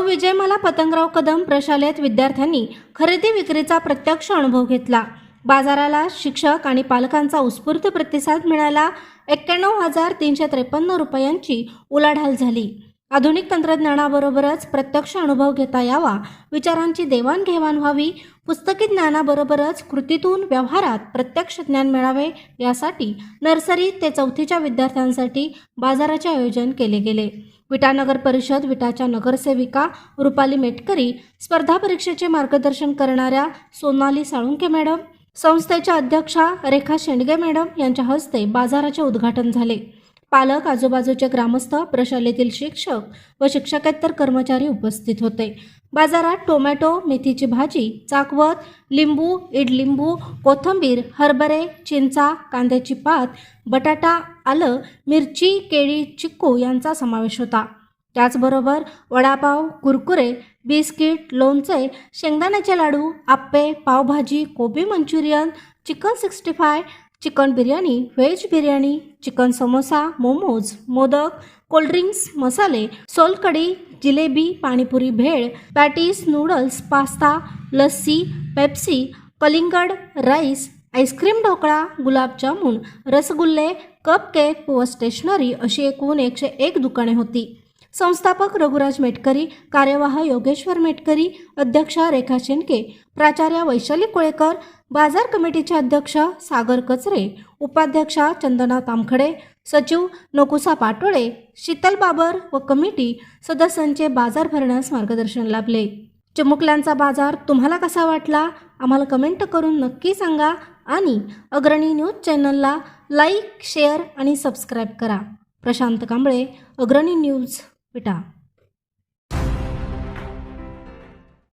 विजयमाला पतंगराव कदम प्रशालेत विद्यार्थ्यांनी खरेदी विक्रीचा प्रत्यक्ष अनुभव घेतला. बाजाराला शिक्षक आणि पालकांचा उत्स्फूर्त प्रतिसाद मिळाला. एक्क्याण्णव हजार तीनशे त्रेपन्न रुपयांची उलाढाल झाली. आधुनिक तंत्रज्ञानाबरोबरच प्रत्यक्ष अनुभव घेता यावा विचारांची देवाणघेवाण व्हावी पुस्तकी ज्ञानाबरोबरच कृतीतून व्यवहारात प्रत्यक्ष ज्ञान मिळावे यासाठी नर्सरी ते चौथीच्या विद्यार्थ्यांसाठी बाजाराचे आयोजन केले गेले. विटानगर परिषद विटाच्या नगरसेविका रुपाली मेटकरी स्पर्धा परीक्षेचे मार्गदर्शन करणाऱ्या सोनाली साळुंके मॅडम संस्थेच्या अध्यक्षा रेखा शेंडगे मॅडम यांच्या हस्ते बाजाराचे उद्घाटन झाले. पालक आजूबाजूचे ग्रामस्थ प्रशालेतील शिक्षक व शिक्षकेतर कर्मचारी उपस्थित होते. बाजारात टोमॅटो मेथीची भाजी चाकवत लिंबू इडलिंबू कोथंबीर हरभरे चिंचा कांद्याची पात बटाटा आलं मिरची केळी चिक्कू यांचा समावेश होता. त्याचबरोबर वडापाव कुरकुरे बिस्किट लोणचे शेंगदाण्याचे लाडू आप्पे पावभाजी कोबी Manchurian chicken sixty five chicken biryani veg biryani chicken samosa momos modak cold drinks मसाले solkadhi jalebi panipuri bhel patties noodles pasta lassi Pepsi कलिंगड rice ice cream dhokla gulab jamun रसगुल्ले कपकेक व stationery अशी एकूण एकशे एक दुकाने होती. संस्थापक रघुराज मेटकरी कार्यवाह योगेश्वर मेटकरी अध्यक्षा रेखा शेंडके प्राचार्य वैशाली कोळेकर बाजार कमिटीचे अध्यक्ष सागर कचरे उपाध्यक्षा चंदना तामखडे सचिव नकुसा पाटोळे शीतल बाबर व कमिटी सदस्यांचे बाजार भरण्यास मार्गदर्शन लाभले. चिमुकल्यांचा बाजार तुम्हाला कसा वाटला? आम्हाला कमेंट करून नक्की सांगा आणि अग्रणी न्यूज चॅनलला लाईक शेअर आणि सबस्क्राईब करा. प्रशांत कांबळे अग्रणी न्यूज. विटा.